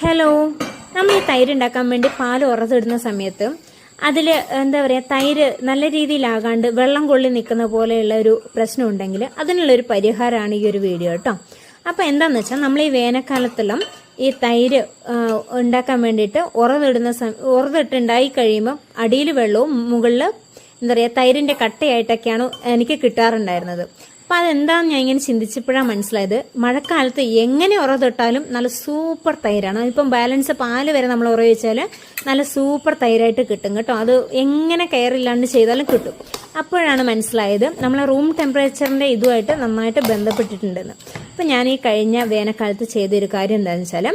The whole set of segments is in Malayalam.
ഹലോ നമ്മൾ ഈ തൈര് ഉണ്ടാക്കാൻ വേണ്ടി പാൽ ഉറതിടുന്ന സമയത്ത് അതിൽ എന്താ പറയുക തൈര് നല്ല രീതിയിലാകാണ്ട് വെള്ളം കൊള്ളി നിൽക്കുന്ന പോലെയുള്ള ഒരു പ്രശ്നം ഉണ്ടെങ്കിൽ അതിനുള്ളൊരു പരിഹാരമാണ് ഈ ഒരു വീഡിയോ കേട്ടോ അപ്പോൾ എന്താണെന്ന് വെച്ചാൽ നമ്മൾ ഈ വേനൽക്കാലത്തെല്ലാം ഈ തൈര് ഉണ്ടാക്കാൻ വേണ്ടിയിട്ട് ഉറതിടുന്ന ഉറതിട്ടുണ്ടായി കഴിയുമ്പോൾ അടിയിൽ വെള്ളവും മുകളിൽ എന്താ പറയുക തൈരിന്റെ കട്ടയായിട്ടൊക്കെയാണ് എനിക്ക് കിട്ടാറുണ്ടായിരുന്നത്. അപ്പം അതെന്താന്ന് ഞാൻ ഇങ്ങനെ ചിന്തിച്ചപ്പോഴാണ് മനസ്സിലായത്. മഴക്കാലത്ത് എങ്ങനെ ഉറ തൊട്ടാലും നല്ല സൂപ്പർ തൈരാണ്. ഇപ്പം ബാലൻസ് പാൽ വരെ നമ്മൾ ഉറ വെച്ചാൽ നല്ല സൂപ്പർ തൈരായിട്ട് കിട്ടും കേട്ടോ. അത് എങ്ങനെ കയറില്ലാണ്ട് ചെയ്താലും കിട്ടും. അപ്പോഴാണ് മനസ്സിലായത് നമ്മളെ റൂം ടെമ്പറേച്ചറിന്റെ ഇതുമായിട്ട് നന്നായിട്ട് ബന്ധപ്പെട്ടിട്ടുണ്ടെന്ന്. അപ്പം ഞാൻ ഈ കഴിഞ്ഞ വേനൽക്കാലത്ത് ചെയ്തൊരു കാര്യം എന്താണെന്ന് വെച്ചാൽ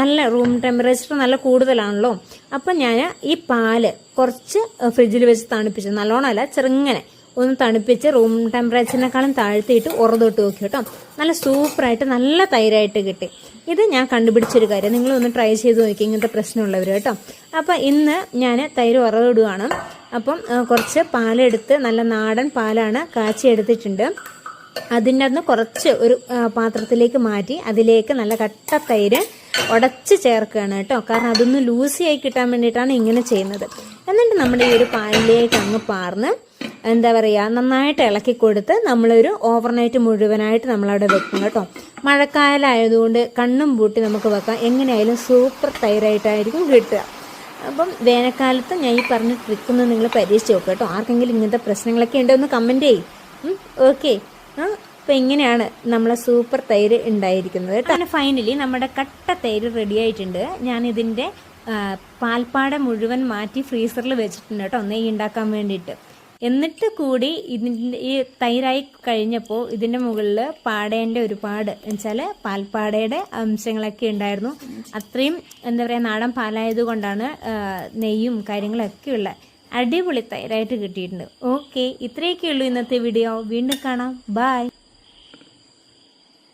നല്ല റൂം ടെമ്പറേച്ചർ നല്ല കൂടുതലാണല്ലോ. അപ്പം ഞാൻ ഈ പാൽ കുറച്ച് ഫ്രിഡ്ജിൽ വെച്ച് തണുപ്പിച്ചു നല്ലോണമല്ല ചെറുങ്ങനെ ഒന്ന് തണുപ്പിച്ച് റൂം ടെമ്പറേച്ചറിനേക്കാളും താഴ്ത്തിയിട്ട് ഉറതൊട്ട് നോക്കി കേട്ടോ. നല്ല സൂപ്പറായിട്ട് നല്ല തൈരായിട്ട് കിട്ടി. ഇത് ഞാൻ കണ്ടുപിടിച്ചൊരു കാര്യം. നിങ്ങൾ ഒന്ന് ട്രൈ ചെയ്ത് നോക്കി ഇങ്ങനത്തെ പ്രശ്നമുള്ളവർ കേട്ടോ. അപ്പം ഇന്ന് ഞാൻ തൈര് ഉറവിടുകയാണ് അപ്പം കുറച്ച് പാലെടുത്ത് നല്ല നാടൻ പാലാണ് കാച്ചി എടുത്തിട്ടുണ്ട്. അതിന്റെ അന്ന് കുറച്ച് ഒരു പാത്രത്തിലേക്ക് മാറ്റി അതിലേക്ക് നല്ല കട്ട തൈര് ഉടച്ച് ചേർക്കുകയാണ് കേട്ടോ. കാരണം അതൊന്ന് ലൂസിയായി കിട്ടാൻ വേണ്ടിയിട്ടാണ് ഇങ്ങനെ ചെയ്യുന്നത്. എന്നിട്ട് നമ്മുടെ ഈ ഒരു പാലിലേക്ക് അങ്ങ് പാർന്ന് എന്താ പറയുക നന്നായിട്ട് ഇളക്കി കൊടുത്ത് നമ്മളൊരു ഓവർനൈറ്റ് മുഴുവനായിട്ട് നമ്മളവിടെ വെക്കും കേട്ടോ. മഴക്കാലമായതുകൊണ്ട് കണ്ണും പൂട്ടി നമുക്ക് വെക്കാം. എങ്ങനെയായാലും സൂപ്പർ തൈറായിട്ടായിരിക്കും കിട്ടുക. അപ്പം വേനൽക്കാലത്ത് ഞാൻ ഈ പറഞ്ഞ ട്രിക്കൊന്ന് നിങ്ങൾ പരീക്ഷിച്ച് നോക്കുക കേട്ടോ. ആർക്കെങ്കിലും ഇങ്ങനത്തെ പ്രശ്നങ്ങളൊക്കെ ഉണ്ടോ ഒന്ന് കമന്റ് ചെയ്യും. ഓക്കെ അപ്പം ഇങ്ങനെയാണ് നമ്മളെ സൂപ്പർ തൈര് ഉണ്ടായിരിക്കുന്നത് കേട്ടോ. അങ്ങനെ ഫൈനലി നമ്മുടെ കട്ട തൈര് റെഡി ആയിട്ടുണ്ട്. ഞാൻ ഇതിന്റെ പാൽപ്പാട മുഴുവൻ മാറ്റി ഫ്രീസറിൽ വെച്ചിട്ടുണ്ട് കേട്ടോ. നെയ്യ് ഉണ്ടാക്കാൻ വേണ്ടിയിട്ട്. എന്നിട്ട് കൂടി ഇതിന്റെ ഈ തൈരായി കഴിഞ്ഞപ്പോൾ ഇതിന്റെ മുകളിൽ പാടേന്റെ ഒരുപാട് എന്നുവെച്ചാൽ പാൽപ്പാടയുടെ അംശങ്ങളൊക്കെ ഉണ്ടായിരുന്നു. അത്രയും എന്താ പറയുക നാടൻ പാലായത് കൊണ്ടാണ് നെയ്യും കാര്യങ്ങളൊക്കെ ഉള്ള അടിപൊളി തൈരായിട്ട് കിട്ടിയിട്ടുണ്ട്. ഓക്കെ ഇത്രയൊക്കെ ഉള്ളൂ ഇന്നത്തെ വീഡിയോ വീണ്ടും കാണാം. ബായ്